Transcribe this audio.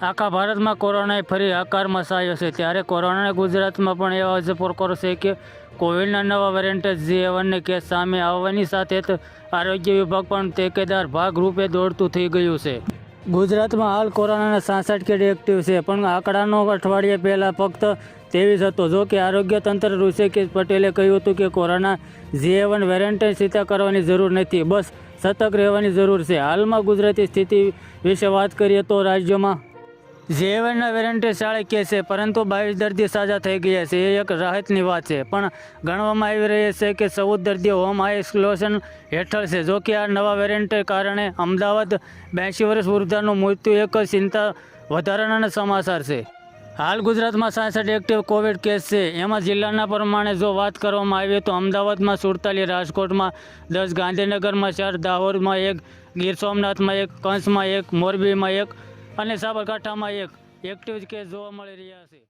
આખા ભારતમાં કોરોનાએ ફરી આકાર મસાયો છે. ત્યારે કોરોનાને ગુજરાતમાં પણ એવો અજપરકોર છે કે કોવિડના નવા વેરિયન્ટ જે એવનને કેસ સામે આવવાની સાથે જ આરોગ્ય વિભાગ પણ ટેકેદાર ભાગરૂપે દોડતું થઈ ગયું છે. ગુજરાતમાં હાલ કોરોનાના સાસઠ કેડ એક્ટિવ છે, પણ આંકડાનો અઠવાડિયે પહેલાં ફક્ત ત્રેવીસ હતો. જો કે આરોગ્ય તંત્ર ઋષિકેશ પટેલે કહ્યું હતું કે કોરોના જે વન વેરિયન્ટની ચિંતા કરવાની જરૂર નથી. બસ સતર્ક રહેવાની જરૂર છે. હાલમાં ગુજરાતી સ્થિતિ વિશે વાત કરીએ તો રાજ્યમાં જેવનના વેરંટી શાળે કે છે, પરંતુ બાવીસ દર્દી સાજા થઈ ગયા છે. એ એક રાહતની વાત છે. પણ ગણવામાં આવી રહી છે કે ચૌદ દર્દીઓ હોમ આઇસોલેશન હેઠળ છે. જો કે આ નવા વેરિયન્ટને કારણે અમદાવાદ બ્યાસી વર્ષ વૃદ્ધાનું મૃત્યુ એક ચિંતા વધારાના સમાચાર છે. હાલ ગુજરાતમાં સાસઠ એક્ટિવ કોવિડ કેસ છે. એમાં જિલ્લાના પ્રમાણે જો વાત કરવામાં આવે તો અમદાવાદમાં સુડતાલીસ, રાજકોટમાં દસ, ગાંધીનગરમાં ચાર, દાહોદમાં એક, ગીર સોમનાથમાં એક કંસમાં એક, મોરબીમાં એક અને સાબરકાંઠામાં એક એક્ટિવ કેસ જોવા મળી રહ્યા છે.